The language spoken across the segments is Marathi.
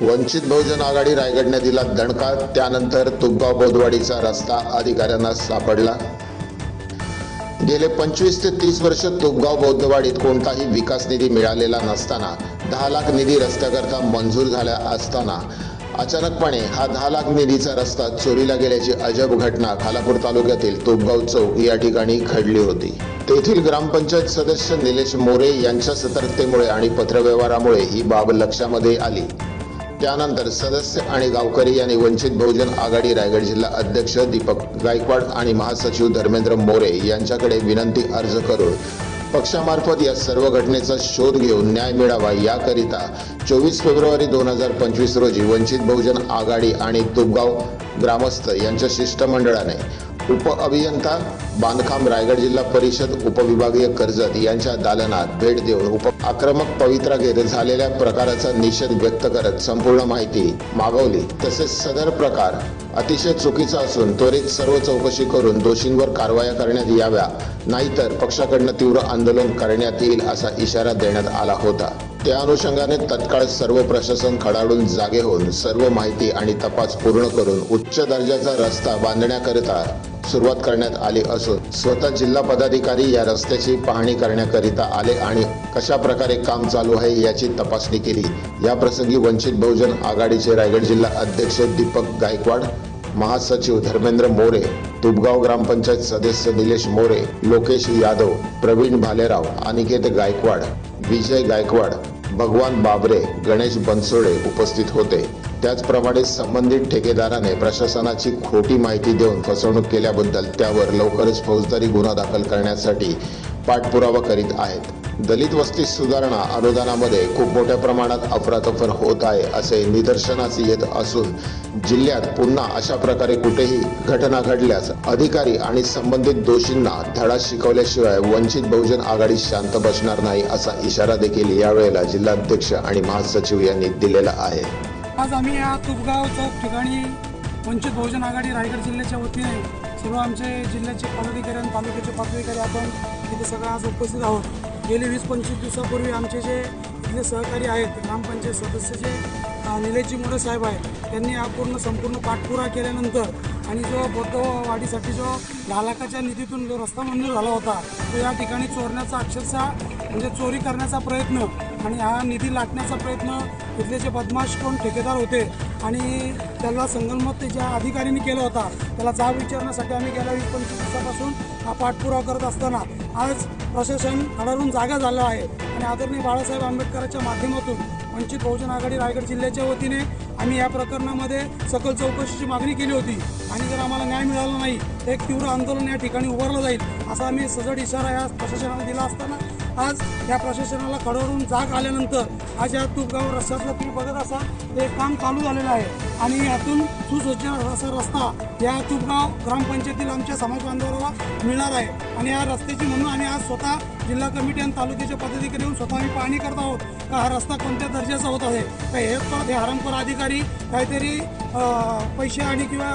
वंचित बहुजन आघाडी रायगडने दिला दणका त्यानंतर तुपगाव बोदवाडीचा रस्ता अधिकाऱ्यांना सापडला. गेले पंचवीस ते तीस वर्ष तुपगाव बौद्धवाडीत कोणताही विकास निधी मिळालेला नसताना दहा लाख निधी रस्त्याकरता मंजूर झाल्या असताना अचानकपणे हा दहा लाख निधीचा रस्ता चोरीला गेल्याची अजब घटना खालापूर तालुक्यातील तुपगाव चौक या ठिकाणी घडली होती. तेथील ग्रामपंचायत सदस्य निलेश मोरे यांच्या सतर्कतेमुळे आणि पत्रव्यवहारामुळे ही बाब लक्षामध्ये आली. त्यानंतर सदस्य आणि गावकरी यांनी वंचित बहुजन आघाडी रायगड जिल्हा अध्यक्ष दीपक गायकवाड आणि महासचिव धर्मेंद्र मोरे यांच्याकडे विनंती अर्ज करून पक्षामार्फत या सर्व घटनेचा शोध घेऊन न्याय मिळावा याकरिता चोवीस फेब्रुवारी दोन हजार पंचवीस रोजी वंचित बहुजन आघाडी आणि तुपगाव ग्रामस्थ यांच्या शिष्टमंडळाने उप अभियंता बांधकाम रायगड जिल्हा परिषद उपविभागीय कर्जत यांच्या दालनात भेट देऊन उप आक्रमक पवित्रा घेत झालेल्या प्रकाराचा निषेध व्यक्त करत संपूर्ण माहिती मागवली. तसेच सदर प्रकार अतिशय चुकीचा असून त्वरित सर्व चौकशी करून दोषींवर कारवाया करण्यात याव्या. नाहीतर पक्षाकडनं तीव्र आंदोलन करण्यात येईल असा इशारा देण्यात आला होता. त्या अनुषंगाने तत्काळ सर्व प्रशासन खडाळून जागे होऊन सर्व माहिती आणि तपास पूर्ण करून उच्च दर्जाचा रस्ता बांधण्याकरिता सुरुवात करण्यात आली असून स्वतः जिल्हा पदाधिकारी या रस्त्याची पाहणी करण्याकरिता आले आणि कशा प्रकारे काम चालू आहे याची तपासणी केली. या प्रसंगी वंचित बहुजन आघाडीचे रायगड जिल्हा अध्यक्ष दीपक गायकवाड महासचिव धर्मेंद्र मोरे तुपगाव ग्रामपंचायत सदस्य निलेश मोरे लोकेश यादव प्रवीण भालेराव अनिकेत गायकवाड विजय गायकवाड भगवान बाबरे गणेश बनसोडे उपस्थित होते. त्याचप्रमाणे संबंधित ठेकेदाराने प्रशासनाची खोटी माहिती देऊन फसवणूक केल्याबद्दल त्यावर लवकरच फौजदारी गुन्हा दाखल करण्यासाठी पाठपुरावा करीत आहेत. दलित वस्ती सुधारणा अनुदानामध्ये खूप मोठ्या प्रमाणात अफरातफर होत आहे असे निदर्शनास येत असून जिल्ह्यात पुन्हा अशा प्रकारे कुठेही घटना घडल्यास अधिकारी आणि संबंधित दोषींना धडा शिकवल्याशिवाय वंचित बहुजन आघाडी शांत बसणार नाही असा इशारा देखील यावेळेला जिल्हाध्यक्ष आणि महासचिव यांनी दिलेला आहे. आज आम्ही या तुपगाव चौक ठिकाणी वंचित बहुजन आघाडी रायगड जिल्ह्याच्या वतीने सर्व आमचे जिल्ह्याचे पदाधिकारी आणि तालुक्याचे पदाधिकारी आपण इथे सगळं आज उपस्थित आहोत. गेले वीस पंचवीस दिवसापूर्वी आमचे जे इथले सहकारी आहेत ग्रामपंचायत सदस्य जे निलेशजी मोरे साहेब आहेत त्यांनी हा पूर्ण संपूर्ण पाठपुरा केल्यानंतर आणि जो बौद्धवाडीसाठी जो दहा लाखाच्या निधीतून जो रस्ता मंजूर झाला होता तो या ठिकाणी चोरण्याचा अक्षरशः म्हणजे चोरी करण्याचा प्रयत्न आणि हा निधी लाटण्याचा प्रयत्न इथले जे बदमाश कोण ठेकेदार होते आणि त्याला संगनमत ज्या अधिकाऱ्यांनी केला होता त्याला जाब विचारण्यासाठी आम्ही गेल्या वीस पंचवीस दिवसापासून हा पाठपुरावा करत असताना आज प्रशासन हडरून जागा झालं आहे. आणि आदरणीय बाळासाहेब आंबेडकरांच्या माध्यमातून वंचित बहुजन आघाडी रायगड जिल्ह्याच्या वतीने आम्ही या प्रकरणामध्ये सकल चौकशीची मागणी केली होती. आणि जर आम्हाला न्याय मिळाला नाही तर एक तीव्र आंदोलन या ठिकाणी उभारलं जाईल असा आम्ही सजड इशारा या प्रशासनाला दिला असताना आज या प्रशासनाला खडवरून जाग आल्यानंतर आज या तुपगाव रस्त्यातलं तुम्ही बघत असाल ते काम चालू झालेलं आहे. आणि यातून सुसज्ज असा रस्ता या तुपगाव ग्रामपंचायतीला आमच्या समाज बांधवाला मिळणार आहे. आणि या रस्त्याची म्हणून आणि आज स्वतः जिल्हा कमिटी आणि तालुक्याच्या पदाधिकारी येऊन स्वतः आम्ही पाहणी करत आहोत का हा रस्ता कोणत्या दर्जाचा होत आहे. का हे पण हे हरमपर अधिकारी काहीतरी पैसे आणि किंवा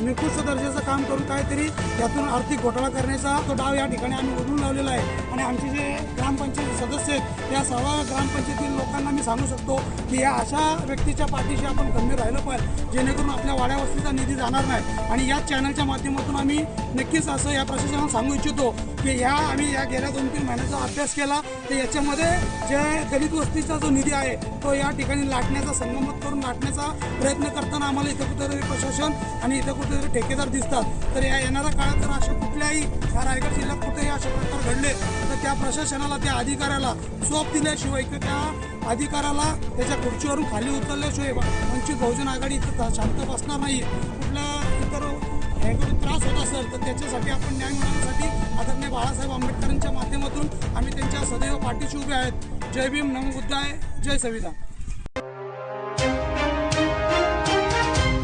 निकृष्ट दर्जाचं काम करून काहीतरी यातून आर्थिक घोटाळा करण्याचा तो डाव या ठिकाणी आम्ही उडून लावलेला आहे. आणि आमचे जे ग्रामपंचायत सदस्य आहेत त्या सर्व ग्रामपंचायतीतील लोकांना मी सांगू शकतो की या अशा व्यक्तीच्या पाठीशी आपण गंभीर आहे राहिलं पाहिजे जेणेकरून आपल्या वाड्या वस्तीचा निधी जाणार नाही. आणि याच चॅनलच्या माध्यमातून आम्ही नक्कीच असं या प्रशासनाला सांगू इच्छितो की ह्या आम्ही या गेल्या दोन तीन महिन्याचा अभ्यास केला. तर याच्यामध्ये जे दलित वस्तीचा जो निधी आहे तो या ठिकाणी लाटण्याचा संगमत करून लाटण्याचा प्रयत्न करताना आम्हाला इथं कुठेतरी प्रशासन आणि इथं कुठेतरी ठेकेदार दिसतात. तर या येणाऱ्या काळात जर अशा कुठल्याही ह्या रायगड जिल्ह्यात कुठेही असे प्रकार घडले तर त्या प्रशासनाला त्या अधिकाऱ्याला सोप दिल्याशिवाय किंवा त्या अधिकाराला त्याच्या खुर्चीवरून खाली उतरल्याशिवाय वंचित बहुजन आघाडी इथं शांत बसणार नाही. कुठल्या इतर ह्याकडून त्रास होत असेल तर त्याच्यासाठी आपण न्याय मिळवण्यासाठी आदरणीय बाळासाहेब आंबेडकरांच्या माध्यमातून आम्ही त्यांच्या सदैव पाठीशी उभे आहेत. जय भीम नमो बुद्धाय. जय संविधान.